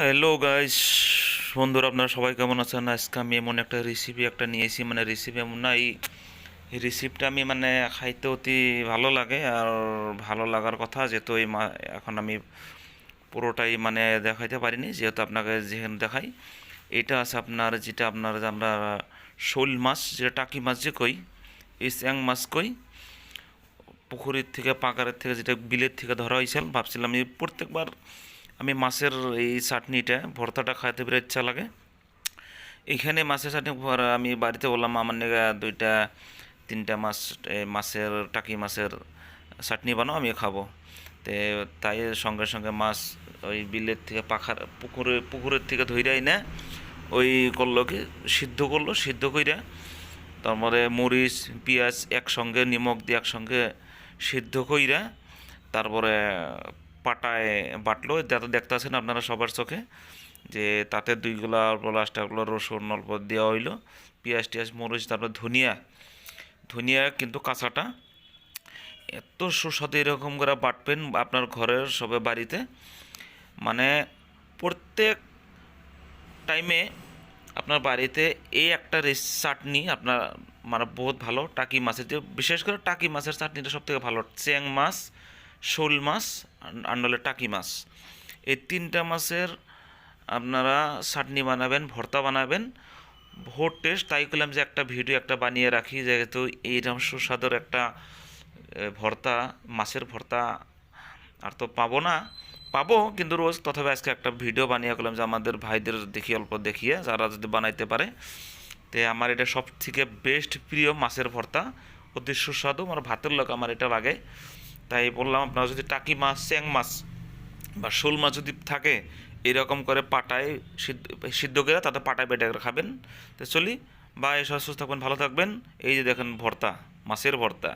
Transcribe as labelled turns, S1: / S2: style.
S1: Hello guys বন্ধুরা, আপনারা সবাই কেমন আছেন? আজকে আমি এমন একটা রেসিপি একটা নিয়েছি। মানে রেসিপি এমন না, এই রেসিপিটা আমি মানে খাইতে অতি ভালো লাগে আর ভালো লাগার কথা, যেহেতু এই এখন আমি পুরোটাই মানে দেখাইতে পারিনি, যেহেতু আপনাকে যেখানে দেখাই। এটা আছে আপনার, যেটা আপনার আমরা শোল মাছ, যেটা টাকি মাছ যে কই, এই স্যাং মাছ কই পুকুরের থেকে, পাকারের থেকে, যেটা বিলের থেকে ধরা হয়েছিল, ভাবছিলাম এই প্রত্যেকবার আমি মাছের এই চাটনিটা, ভর্তাটা খাইতে বের ইচ্ছা লাগে। এইখানে মাছের চাটনি আমি বাড়িতে বললাম, আমার নিয়ে দুইটা, তিনটা মাছ মাছের, টাকি মাছের চাটনি বানাও আমি খাব। তে তাই সঙ্গে সঙ্গে মাছ ওই বিলের থেকে পাখার, পুকুরে, পুকুরের থেকে ধইরাই না ওই করল কি সিদ্ধ করল, সিদ্ধ কইরা তারপরে মরিচ, পেঁয়াজ একসঙ্গে নিমক দিয়ে একসঙ্গে সিদ্ধ কইরা তারপরে পাটায় বাটলো যাতে দেখতে আছেন আপনারা সবার চোখে, যে তাতে দুইগুলা অল্প লাস্টগুলো রসুন অল্প দেওয়া হইল, পেঁয়াজ টিয়াজ, মরিচ, তারপর ধনিয়া। ধনিয়া কিন্তু কাঁচাটা। এত সুস্বাদু এরকম করে বাটবেন আপনার ঘরের সবে বাড়িতে। মানে প্রত্যেক টাইমে আপনার বাড়িতে এই একটা রেস, চাটনি আপনার মানে বহুত ভালো, টাকি মাছের যে বিশেষ করে টাকি মাছের চাটনিটা সব থেকে ভালো। চ্যাং মাছ শোল মাছ, আন্ডলে টাকি মাছ। এই তিনটা মাছের আপনারা চাটনি বানাবেন, ভর্তা বানাবেন। ভোর টেস্ট, তাই করলাম যে একটা ভিডিও একটা বানিয়ে রাখি, যেহেতু এইরকম সুস্বাদুর একটা ভর্তা, মাছের ভর্তা আর তো পাবো না। পাবো, কিন্তু রোজ তথাপি আজকে একটা ভিডিও বানিয়ে করলাম যে আমাদের ভাইদের দেখি, অল্প দেখিয়ে, যারা যদি বানাইতে পারে। তে আমার এটা সব থেকে বেস্ট প্রিয় মাছের ভর্তা। অতি সুস্বাদু, আমার ভাতের লোক আমার এটা লাগে। তাই বললাম, আপনারা যদি টাকি মাছ, চ্যাং মাছ বা শোল মাছ যদি থাকে, এরকম করে পাটায় সিদ্ধ সিদ্ধ করে তাতে পাটায় বেটে করে খাবেন। তো চলি বা এসব সুস্থ থাকবেন, ভালো থাকবেন। এই যে দেখেন ভর্তা, মাছের ভর্তা।